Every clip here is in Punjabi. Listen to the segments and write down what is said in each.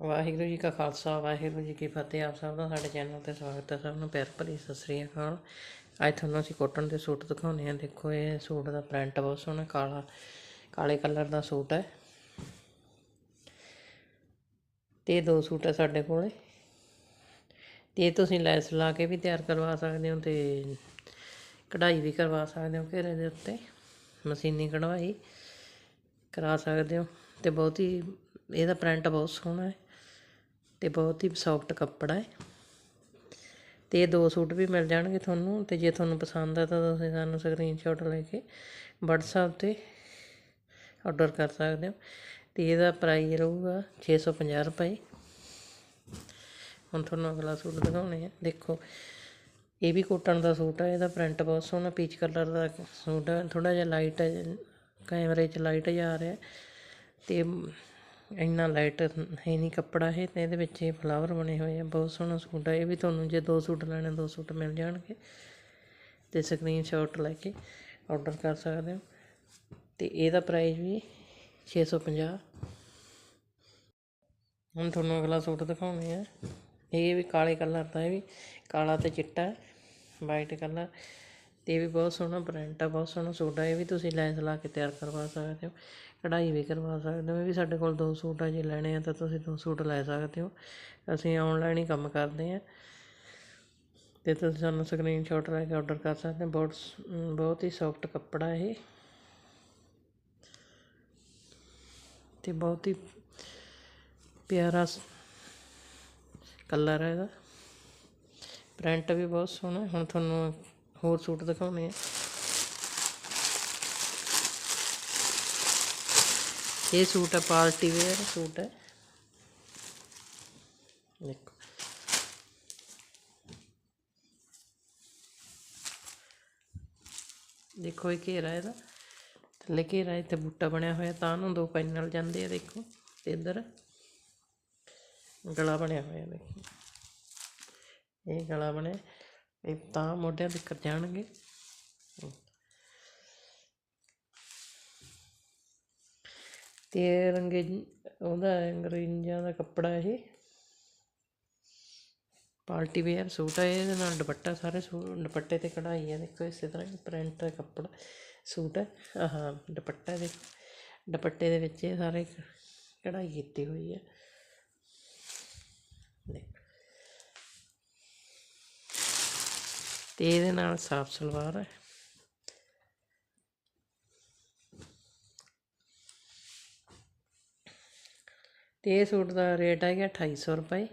ਵਾਹਿਗੁਰੂ ਜੀ ਕਾ ਖਾਲਸਾ, ਵਾਹਿਗੁਰੂ ਜੀ ਕੀ ਫਤਿਹ। ਆਪ ਸਭ ਦਾ ਸਾਡੇ ਚੈਨਲ ਤੇ ਸਵਾਗਤ ਹੈ ਸਭ ਨੂੰ। ਪਿਆਰ ਭਰੀ ਸਤਿ ਸ੍ਰੀ ਅਕਾਲ। ਅੱਜ ਤੁਹਾਨੂੰ ਅਸੀਂ ਕੋਟਨ ਦੇ ਸੂਟ ਦਿਖਾਉਂਦੇ ਹਾਂ। ਦੇਖੋ, ਇਹ ਸੂਟ ਦਾ ਪ੍ਰਿੰਟ ਬਹੁਤ ਸੋਹਣਾ, ਕਾਲਾ, ਕਾਲੇ ਕਲਰ ਦਾ ਸੂਟ ਹੈ। ਤੇ ਇਹ ਦੋ ਸੂਟ ਹੈ ਸਾਡੇ ਕੋਲੇ। ਤੇ ਇਹ ਤੁਸੀਂ ਲੈਸ ਲਾ ਕੇ ਵੀ ਤਿਆਰ ਕਰਵਾ ਸਕਦੇ ਹੋ ਤੇ ਕਢਾਈ ਵੀ ਕਰਵਾ ਸਕਦੇ ਹੋ ਘੇਰੇ ਦੇ ਉੱਤੇ। ਮਸ਼ੀਨੀ ਕਢਵਾਈ ਕਰਾ ਸਕਦੇ ਹੋ। ਤੇ ਬਹੁਤ ਹੀ, ਇਹਦਾ ਪ੍ਰਿੰਟ ਬਹੁਤ ਸੋਹਣਾ ਹੈ। ਅਤੇ ਬਹੁਤ ਹੀ ਸੌਫਟ ਕੱਪੜਾ ਹੈ। ਅਤੇ ਇਹ ਦੋ ਸੂਟ ਵੀ ਮਿਲ ਜਾਣਗੇ ਤੁਹਾਨੂੰ ਅਤੇ ਜੇ ਤੁਹਾਨੂੰ ਪਸੰਦ ਆ ਤਾਂ ਤੁਸੀਂ ਸਾਨੂੰ ਸਕਰੀਨਸ਼ਾਟ ਲੈ ਕੇ WhatsApp ਤੇ ਆਰਡਰ ਕਰ ਸਕਦੇ ਹੋ। ਅਤੇ ਇਹਦਾ ਪ੍ਰਾਈਸ ਰਹੂਗਾ 650 ਰੁਪਏ। ਹੁਣ ਤੁਹਾਨੂੰ ਅਗਲਾ ਸੂਟ ਦਿਖਾਉਣੇ ਆ। ਦੇਖੋ, ਇਹ ਵੀ ਕੋਟਨ ਦਾ ਸੂਟ ਹੈ ਇਹਦਾ ਪ੍ਰਿੰਟ ਬਹੁਤ ਸੋਹਣਾ ਪੀਚ ਕਲਰ ਦਾ ਸੂਟ ਹੈ ਥੋੜਾ ਜਿਹਾ ਲਾਈਟ ਹੈ ਕੈਮਰੇ 'ਚ ਲਾਈਟ ਜਾ ਰਿਹਾ ਤੇ ਇੰਨਾ ਲਾਈਟ ਹੈ ਨਹੀਂ ਕੱਪੜਾ ਇਹ ਤੇ ਇਹਦੇ ਵਿੱਚ ਇਹ ਫਲਾਵਰ ਬਣੇ ਹੋਏ ਆ, ਬਹੁਤ ਸੋਹਣਾ ਸੂਟ ਹੈ ਇਹ ਵੀ ਤੁਹਾਨੂੰ ਜੇ ਦੋ ਸੂਟ ਲੈਣੇ, ਦੋ ਸੂਟ ਮਿਲ ਜਾਣਗੇ। ਤੇ ਸਕਰੀਨਸ਼ਾਟ ਲੈ ਕੇ ਆਰਡਰ ਕਰ ਸਕਦੇ ਹੋ। ਤੇ ਇਹਦਾ ਪ੍ਰਾਈਸ ਵੀ 650 ਹੁਣ ਤੁਹਾਨੂੰ ਅਗਲਾ ਸੂਟ ਦਿਖਾਉਂਦੇ ਆ। ਇਹ ਵੀ ਕਾਲੇ ਕਲਰ ਦਾ, ਇਹ ਵੀ ਕਾਲਾ ਤੇ ਚਿੱਟਾ ਵਾਈਟ ਕਲਰ ਅਤੇ ਇਹ ਵੀ ਬਹੁਤ ਸੋਹਣਾ ਪ੍ਰਿੰਟ ਆ, ਬਹੁਤ ਸੋਹਣਾ ਸੂਟ ਆ, ਇਹ ਵੀ ਤੁਸੀਂ ਲੈਸ ਲਾ ਕੇ ਤਿਆਰ ਕਰਵਾ ਸਕਦੇ ਹੋ, ਕਢਾਈ ਵੀ ਕਰਵਾ ਸਕਦੇ ਹੋ, ਇਹ ਵੀ ਸਾਡੇ ਕੋਲ ਦੋ ਸੂਟ ਆ ਜੇ ਲੈਣੇ ਆ ਤਾਂ ਤੁਸੀਂ ਦੋ ਸੂਟ ਲੈ ਸਕਦੇ ਹੋ, ਅਸੀਂ ਔਨਲਾਈਨ ਹੀ ਕੰਮ ਕਰਦੇ ਹਾਂ। ਅਤੇ ਤੁਸੀਂ ਸਾਨੂੰ ਸਕਰੀਨਸ਼ਾਟ ਲੈ ਕੇ ਆਰਡਰ ਕਰ ਸਕਦੇ ਹੋ, ਬਹੁਤ ਬਹੁਤ ਹੀ ਸੌਫਟ ਕੱਪੜਾ ਇਹ। ਤੇ ਬਹੁਤ ਹੀ ਪਿਆਰਾ ਕਲਰ ਹੈ ਇਹਦਾ। ਪ੍ਰਿੰਟ ਵੀ ਬਹੁਤ ਸੋਹਣਾ, ਹੁਣ ਤੁਹਾਨੂੰ ਹੋਰ ਸੂਟ ਦਿਖਾਉਣੇ ਆ। ਇਹ ਸੂਟ ਹੈ ਪਾਰਟੀ ਵੇਅਰ ਸੂਟ ਹੈ। ਦੇਖੋ। ਦੇਖੋ ਇਹ ਘੇਰਾ ਇਹਦਾ। ਥੱਲੇ ਘੇਰਾ, ਇੱਥੇ ਬੂਟਾ ਬਣਿਆ ਹੋਇਆ, ਤਾਂ ਨੂੰ ਦੋ ਪੈਨਲ ਜਾਂਦੇ ਆ, ਦੇਖੋ। ਤੇ ਇੱਧਰ ਗਲਾ ਬਣਿਆ ਹੋਇਆ, ਦੇਖੋ। ਇਹ ਗਲਾ ਬਣਿਆ। ਇਹ ਤਾਂ ਮੋਢਿਆਂ ਤੱਕ ਜਾਣਗੇ। ਤੇ ਰੰਗੇ ਉਹਦਾ ਅੰਗਰੇਜ਼ਾਂ ਦਾ ਕੱਪੜਾ ਇਹ। ਪਾਰਟੀ ਵੇਅਰ ਸੂਟ ਹੈ ਇਹਦੇ ਨਾਲ ਦੁਪੱਟਾ ਸਾਰੇ ਸੂਟ ਦੁਪੱਟੇ ਤੇ ਕਢਾਈ ਹੈ ਦੇਖੋ ਇਸੇ ਤਰ੍ਹਾਂ ਪ੍ਰਿੰਟ ਦਾ ਕੱਪੜਾ ਸੂਟ ਹੈ ਆਹ, ਦੁਪੱਟਾ ਦੇ, ਦੁਪੱਟੇ ਦੇ ਵਿੱਚ ਇਹ ਸਾਰੇ ਕਢਾਈ ਕੀਤੀ ਹੋਈ ਹੈ ਦੇਖ। ਤੇ ਇਹਦੇ ਨਾਲ ਸਾਫ਼ ਸਲਵਾਰ ਹੈ। ਤੇ ਇਹ ਸੂਟ ਦਾ ਰੇਟ ਹੈਗਾ 2800 ਰੁਪਏ।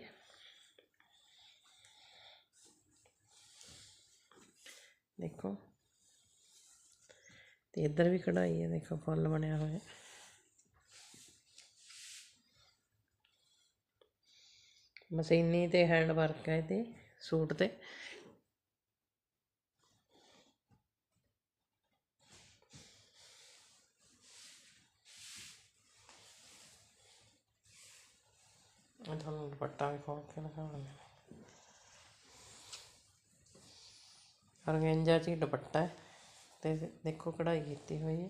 ਦੇਖੋ। ਤੇ ਇੱਧਰ ਵੀ ਕਢਾਈ ਹੈ, ਦੇਖੋ ਫੁੱਲ ਬਣਿਆ ਹੋਇਆ। ਮਸ਼ੀਨੀ ਤੇ ਹੈਂਡ ਵਰਕ ਹੈ ਤੇ ਸੂਟ ਤੇ। ਮੈਂ ਤੁਹਾਨੂੰ ਦੁਪੱਟਾ ਵੀ ਖੋਲ ਕੇ ਦਿਖਾਵਾਂਗਾ ਅਰਗੈਂਜਾ ਚ ਹੀ ਦੁਪੱਟਾ ਹੈ ਤੇ ਦੇਖੋ ਕਢਾਈ ਕੀਤੀ ਹੋਈ ਹੈ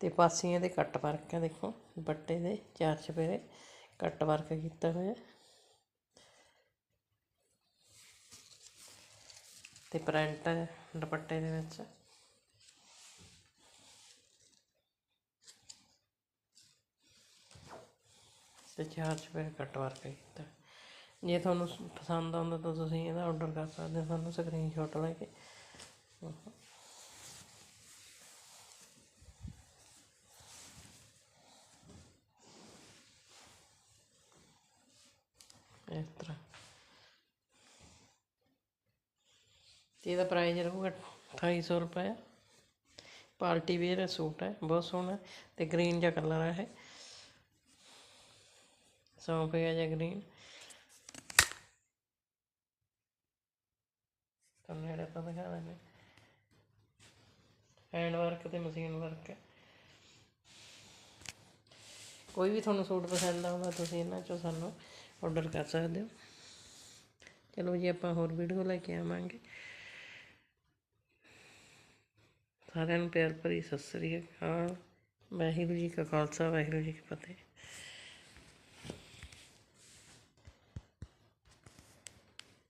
ਤੇ ਪਾਸੀਆਂ ਦੇ ਕੱਟ ਵਰਕ ਹੈ ਦੇਖੋ ਦੁਪੱਟੇ ਦੇ ਚਾਰ ਚਪੇਰੇ ਕੱਟ ਵਰਕ ਕੀਤਾ ਹੋਇਆ ਤੇ ਪ੍ਰਿੰਟ ਦੁਪੱਟੇ ਦੇ ਵਿੱਚ ਤੇ ਚਾਰ ਚਪੇਰੇ ਕੱਟ ਵਰਕ ਕੀਤਾ। ਜੇ ਤੁਹਾਨੂੰ ਪਸੰਦ ਆਉਂਦਾ ਤਾਂ ਤੁਸੀਂ ਇਹਦਾ ਆਰਡਰ ਕਰ ਸਕਦੇ ਹੋ। ਸਾਨੂੰ ਸਕਰੀਨਸ਼ਾਟ ਲੈ ਕੇ। ਇਸ ਤਰ੍ਹਾਂ। ਤੇ ਇਹਦਾ ਪ੍ਰਾਈਸ ਰਹੂਗਾ 2800 ਰੁਪਏ ਪਾਰਟੀ ਵੇਅਰ ਸੂਟ ਹੈ, ਬਹੁਤ ਸੋਹਣਾ ਤੇ ਗ੍ਰੀਨ ਜਿਹਾ ਕਲਰ ਹੈ ਇਹ ਸੌਂਫਿਆ ਜਿਹਾ ਗ੍ਰੀਨ ਤੁਹਾਨੂੰ ਨੇੜੇ ਤੋਂ ਦਿਖਾ ਦਿੰਦੇ ਹੈਂਡ ਵਰਕ ਤੇ ਮਸ਼ੀਨ ਵਰਕ ਕੋਈ ਵੀ ਤੁਹਾਨੂੰ ਸੂਟ ਪਸੰਦ ਆਉਂਦਾ, ਤੁਸੀਂ ਇਹਨਾਂ ਚੋਂ ਸਾਨੂੰ ਆਰਡਰ ਕਰ ਸਕਦੇ ਹੋ। ਚਲੋ ਜੀ, ਆਪਾਂ ਹੋਰ ਵੀਡੀਓ ਲੈ ਕੇ ਆਵਾਂਗੇ। ਸਾਰਿਆਂ ਨੂੰ ਪਿਆਰ ਭਰੀ ਸਤਿ ਸ੍ਰੀ ਅਕਾਲ। ਵਾਹਿਗੁਰੂ ਜੀ ਕਾ ਖਾਲਸਾ, ਵਾਹਿਗੁਰੂ ਜੀ ਕੀ ਫਤਿਹ।